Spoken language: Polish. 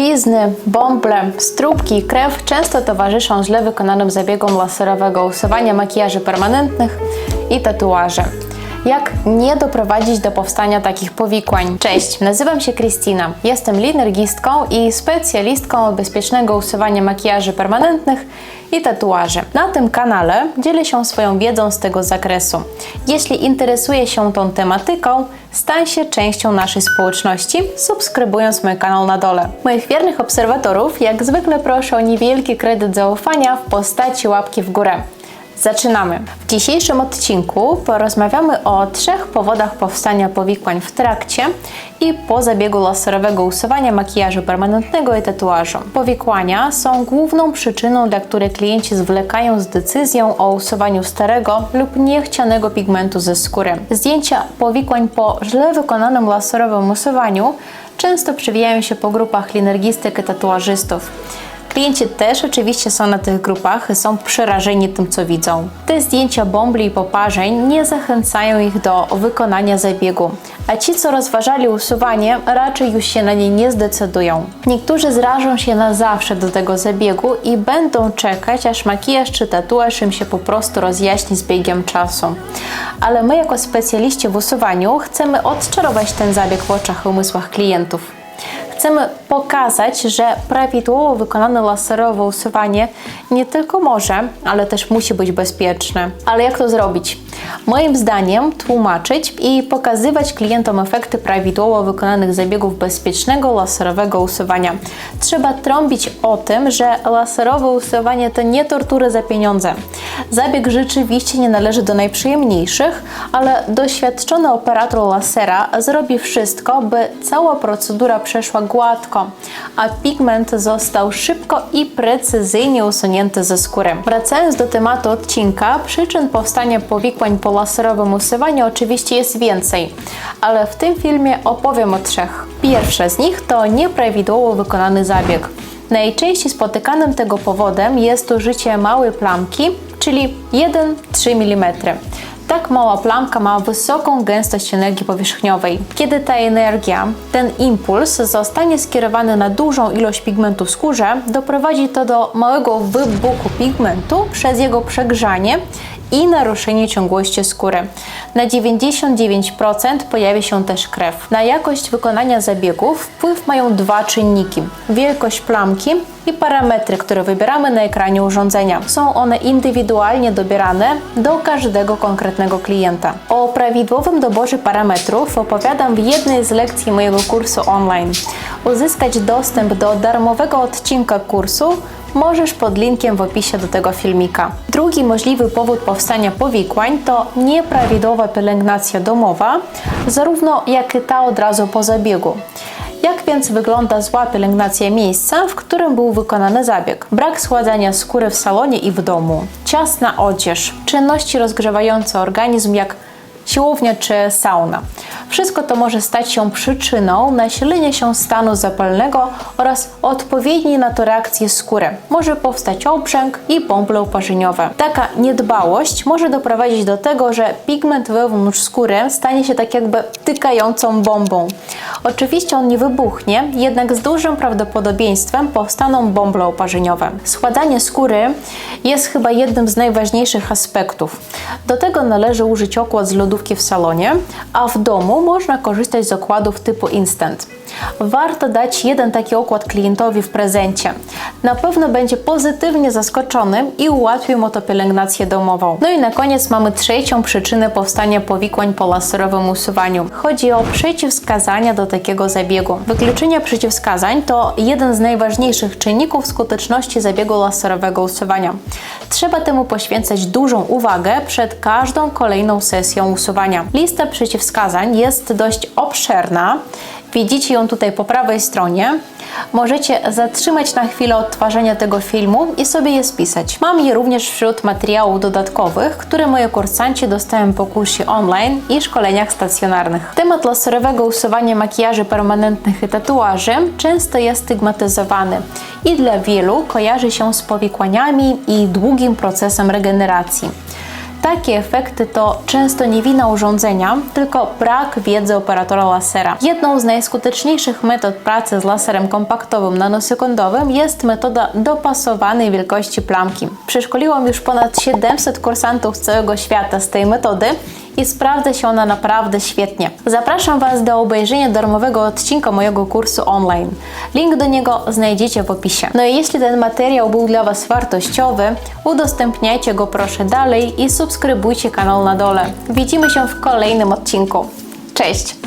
Blizny, bąble, strupki i krew często towarzyszą źle wykonanym zabiegom laserowego usuwania makijaży permanentnych i tatuaży. Jak nie doprowadzić do powstania takich powikłań? Cześć, nazywam się Kristina. Jestem linergistką i specjalistką bezpiecznego usuwania makijaży permanentnych i tatuaży. Na tym kanale dzielę się swoją wiedzą z tego zakresu. Jeśli interesuje się tą tematyką, stań się częścią naszej społeczności, subskrybując mój kanał na dole. Moich wiernych obserwatorów jak zwykle proszę o niewielki kredyt zaufania w postaci łapki w górę. Zaczynamy. W dzisiejszym odcinku porozmawiamy o trzech powodach powstania powikłań w trakcie i po zabiegu laserowego usuwania makijażu permanentnego i tatuażu. Powikłania są główną przyczyną, dla której klienci zwlekają z decyzją o usuwaniu starego lub niechcianego pigmentu ze skóry. Zdjęcia powikłań po źle wykonanym laserowym usuwaniu często przewijają się po grupach linergistek i tatuażystów. Klienci też oczywiście są na tych grupach, są przerażeni tym, co widzą. Te zdjęcia bombli i poparzeń nie zachęcają ich do wykonania zabiegu, a ci, co rozważali usuwanie, raczej już się na nie nie zdecydują. Niektórzy zrażą się na zawsze do tego zabiegu i będą czekać, aż makijaż czy tatuaż im się po prostu rozjaśni z biegiem czasu. Ale my, jako specjaliści w usuwaniu, chcemy odczarować ten zabieg w oczach i umysłach klientów. Chcemy pokazać, że prawidłowo wykonane laserowe usuwanie nie tylko może, ale też musi być bezpieczne. Ale jak to zrobić? Moim zdaniem tłumaczyć i pokazywać klientom efekty prawidłowo wykonanych zabiegów bezpiecznego laserowego usuwania. Trzeba trąbić o tym, że laserowe usuwanie to nie tortury za pieniądze. Zabieg rzeczywiście nie należy do najprzyjemniejszych, ale doświadczony operator lasera zrobi wszystko, by cała procedura przeszła gładko, a pigment został szybko i precyzyjnie usunięty ze skóry. Wracając do tematu odcinka, przyczyn powstania powikłań po laserowym usuwaniu oczywiście jest więcej, ale w tym filmie opowiem o trzech. Pierwsze z nich to nieprawidłowo wykonany zabieg. Najczęściej spotykanym tego powodem jest użycie małej plamki, czyli 1-3 mm. Tak mała plamka ma wysoką gęstość energii powierzchniowej. Kiedy ta energia, ten impuls zostanie skierowany na dużą ilość pigmentu w skórze, doprowadzi to do małego wybuchu pigmentu przez jego przegrzanie i naruszenie ciągłości skóry. Na 99% pojawi się też krew. Na jakość wykonania zabiegów wpływ mają dwa czynniki: wielkość plamki i parametry, które wybieramy na ekranie urządzenia. Są one indywidualnie dobierane do każdego konkretnego klienta. O prawidłowym doborze parametrów opowiadam w jednej z lekcji mojego kursu online. Uzyskać dostęp do darmowego odcinka kursu możesz pod linkiem w opisie do tego filmika. Drugi możliwy powód powstania powikłań to nieprawidłowa pielęgnacja domowa, zarówno jak i ta od razu po zabiegu. Jak więc wygląda zła pielęgnacja miejsca, w którym był wykonany zabieg? Brak schładzania skóry w salonie i w domu, ciasna odzież, czynności rozgrzewające organizm jak siłownia czy sauna. Wszystko to może stać się przyczyną nasilenia się stanu zapalnego oraz odpowiedniej na to reakcji skóry. Może powstać obrzęk i bąble uparzeniowe. Taka niedbałość może doprowadzić do tego, że pigment wewnątrz skóry stanie się tak jakby tykającą bombą. Oczywiście on nie wybuchnie, jednak z dużym prawdopodobieństwem powstaną bąble oparzeniowe. Schładzanie skóry jest chyba jednym z najważniejszych aspektów. Do tego należy użyć okład z lodówki w salonie, a w domu można korzystać z okładów typu Instant. Warto dać jeden taki okład klientowi w prezencie. Na pewno będzie pozytywnie zaskoczony i ułatwi mu to pielęgnację domową. No i na koniec mamy trzecią przyczynę powstania powikłań po laserowym usuwaniu. Chodzi o przeciwwskazania do takiego zabiegu. Wykluczenie przeciwwskazań to jeden z najważniejszych czynników skuteczności zabiegu laserowego usuwania. Trzeba temu poświęcać dużą uwagę przed każdą kolejną sesją usuwania. Lista przeciwwskazań jest dość obszerna Widzicie ją tutaj po prawej stronie. Możecie zatrzymać na chwilę odtwarzania tego filmu i sobie je spisać. Mam je również wśród materiałów dodatkowych, które moje kursanci dostają po kursie online i szkoleniach stacjonarnych. Temat laserowego usuwania makijaży permanentnych i tatuaży często jest stygmatyzowany i dla wielu kojarzy się z powikłaniami i długim procesem regeneracji. Takie efekty to często nie wina urządzenia, tylko brak wiedzy operatora lasera. Jedną z najskuteczniejszych metod pracy z laserem kompaktowym nanosekundowym jest metoda dopasowanej wielkości plamki. Przeszkoliłam już ponad 700 kursantów z całego świata z tej metody i sprawdza się ona naprawdę świetnie. Zapraszam Was do obejrzenia darmowego odcinka mojego kursu online. Link do niego znajdziecie w opisie. No i jeśli ten materiał był dla Was wartościowy, udostępniajcie go proszę dalej i subskrybujcie kanał na dole. Widzimy się w kolejnym odcinku. Cześć!